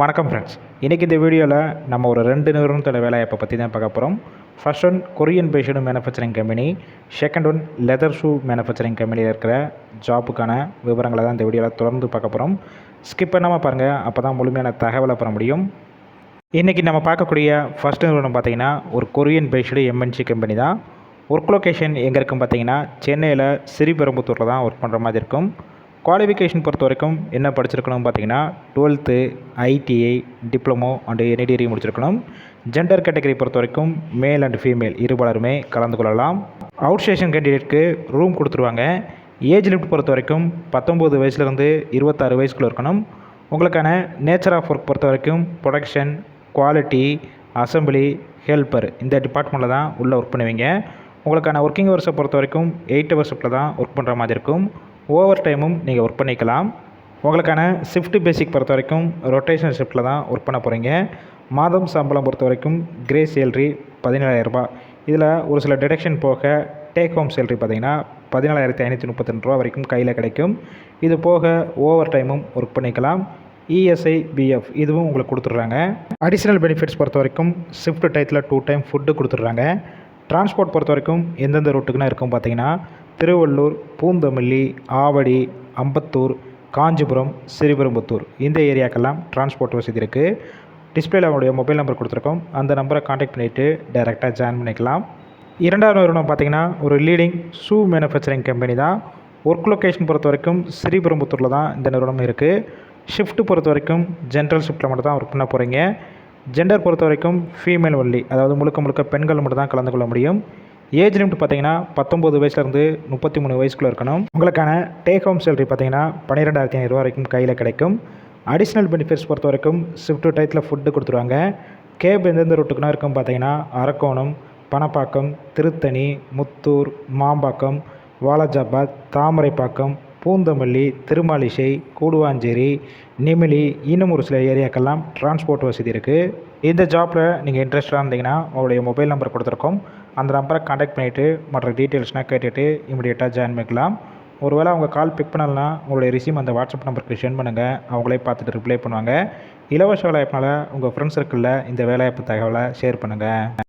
வணக்கம் ஃப்ரெண்ட்ஸ் இன்றைக்கி இந்த வீடியோவில் நம்ம ஒரு ரெண்டு நிறுவனத்தோட வேலைவாய்ப்பை பற்றி தான் பார்க்க போகிறோம் first one Korean fashion manufacturing company second one leather shoe manufacturing கம்பெனியில் இருக்கிற ஜாப்புக்கான விவரங்களை தான் இந்த வீடியோவில் தொடர்ந்து பார்க்க போகிறோம் ஸ்கிப் பண்ணாமல் பாருங்கள் அப்போ தான் முழுமையான தகவலை பெற முடியும். இன்றைக்கி நம்ம பார்க்கக்கூடிய ஃபஸ்ட் நிறுவனம் பார்த்தீங்கன்னா ஒரு கொரியன் பேஸ்டு எம்என்சி கம்பெனி தான். ஒர்க் லொக்கேஷன் எங்கே இருக்குன்னு பார்த்தீங்கன்னா சென்னையில் சிறுபெரும்புத்தூரில் தான் ஒர்க் பண்ணுற மாதிரி இருக்கும். குவாலிஃபிகேஷன் பொறுத்த வரைக்கும் என்ன படிச்சிருக்கணும் பார்த்தீங்கன்னா twelfth ITI diploma and any degree முடிச்சிருக்கணும். ஜெண்டர் கேட்டகரி பொறுத்த வரைக்கும் மேல் அண்ட் ஃபீமேல் இருபாலருமே கலந்து கொள்ளலாம். அவுட் ஸ்டேஷன் கேண்டிடேட்க்கு ரூம் கொடுத்துருவாங்க. ஏஜ் லிமிட் பொறுத்த வரைக்கும் பத்தொம்போது வயசுலேருந்து இருபத்தாறு வயசுக்குள்ளே இருக்கணும். உங்களுக்கான நேச்சர் ஆஃப் ஒர்க் பொறுத்த வரைக்கும் ப்ரொடக்ஷன் குவாலிட்டி அசம்பிளி ஹெல்ப்பர் இந்த டிபார்ட்மெண்ட்டில் தான் உள்ளே ஒர்க் பண்ணுவீங்க. உங்களுக்கான ஒர்க்கிங் ஹவர்ஸை பொறுத்த வரைக்கும் எயிட் ஹவர்ஸ் தான் ஒர்க் பண்ணுற மாதிரி இருக்கும். ஓவர் டைமும் நீங்கள் ஒர்க் பண்ணிக்கலாம். உங்களுக்கான ஷிஃப்ட் பேசிக் பொறுத்த வரைக்கும் ரொட்டேஷன் ஷிஃப்ட்டில் தான் ஒர்க் பண்ண போகிறீங்க. மாதம் சம்பளம் பொறுத்த வரைக்கும் கிரே சேல்ரி பதினேழாயிரரூபா இதில் ஒரு சில டிடக்ஷன் போக டேக் ஹோம் சேலரி பார்த்தீங்கன்னா பதினாலாயிரத்தி ஐநூற்றி முப்பத்தி ரூபா வரைக்கும் கையில் கிடைக்கும். இது போக ஓவர் டைமும் ஒர்க் பண்ணிக்கலாம். இஎஸ்ஐ பிஎஃப் இதுவும் உங்களுக்கு கொடுத்துட்றாங்க. அடிஷ்னல் பெனிஃபிட்ஸ் பொறுத்த வரைக்கும் ஷிஃப்ட் டயத்தில் டூ டைம் ஃபுட்டு கொடுத்துட்றாங்க. டிரான்ஸ்போர்ட் பொறுத்த வரைக்கும் எந்தெந்த ரூட்டுக்குன்னா இருக்கும் பார்த்தீங்கன்னா திருவள்ளூர் பூந்தமல்லி ஆவடி அம்பத்தூர் காஞ்சிபுரம் ஸ்ரீபெரும்புத்தூர். இந்த ஏரியாக்கெல்லாம் டிரான்ஸ்போர்ட் வசதி இருக்குது டிஸ்பிளேல அவங்களுடைய மொபைல் நம்பர் கொடுத்துருக்கோம். அந்த நம்பரை காண்டாக்ட் பண்ணிவிட்டு டைரெக்டாக ஜாயின் பண்ணிக்கலாம். இரண்டாவது நிறுவனம் பார்த்திங்கன்னா ஒரு லீடிங் ஷூ மேனுஃபேக்சரிங் கம்பெனி தான். ஒர்க் லொக்கேஷன் பொறுத்த வரைக்கும் ஸ்ரீபெரும்புத்தூரில் தான் இந்த நிறுவனம் இருக்குது ஷிஃப்ட்டு பொறுத்த வரைக்கும் ஜென்ரல் ஷிஃப்ட்டில் மட்டும் தான் ஒர்க் பண்ண போகிறீங்க ஜெண்டர் பொறுத்த வரைக்கும் ஃபீமேல் ஒன்லி அதாவது முழுக்க முழுக்க பெண்கள் மட்டும் தான் கலந்து கொள்ள முடியும். ஏஜ் லிமிட் பார்த்தீங்கன்னா பத்தொம்பது வயசுலேருந்து முப்பத்தி மூணு வயசுக்குள்ளே இருக்கணும். உங்களுக்கான டேக் ஹோம் சேலரி பார்த்தீங்கன்னா பன்னிரெண்டாயிரத்தி ஐநூறுரூவா வரைக்கும் கையில் கிடைக்கும். அடிஷ்னல் பெனிஃபிட்ஸ் பொறுத்த வரைக்கும் ஷிஃப்ட் டயத்தில் ஃபுட்டு கொடுத்துருவாங்க. கேப் எந்தெந்த ரூட்டுக்குனா இருக்கும் பார்த்தீங்கன்னா அரக்கோணம் பணப்பாக்கம் திருத்தணி முத்தூர் மாம்பாக்கம் வாலாஜாபாத் தாமரைப்பாக்கம் பூந்தமல்லி திருமாலிசை கூடுவாஞ்சேரி நிமிலி இன்னும் ஒரு சில ஏரியாக்கெல்லாம் டிரான்ஸ்போர்ட் வசதி இருக்குது இந்த ஜாப்பில் நீங்கள் இன்ட்ரெஸ்டாக இருந்தீங்கன்னா உங்களுடைய மொபைல் நம்பர் கொடுத்துருக்கோம். அந்த நம்பரை காண்டாக்ட் பண்ணிவிட்டு மற்ற டீட்டெயில்ஸ்னால் கேட்டுவிட்டு இமீடியட்டாக ஜாயின் பண்ணிக்கலாம். ஒருவேளை அவங்க கால் பிக் பண்ணலன்னா உங்களுடைய ரிசீம் அந்த வாட்ஸ்அப் நம்பருக்கு சென்ட் பண்ணுங்கள் அவங்களே பார்த்துட்டு ரிப்ளை பண்ணுவாங்க. இலவச வேலைவாய்ப்பினால் உங்கள் ஃப்ரெண்ட்ஸ் சர்க்கிளில் இந்த வேலைவாய்ப்பு தகவலை ஷேர் பண்ணுங்கள்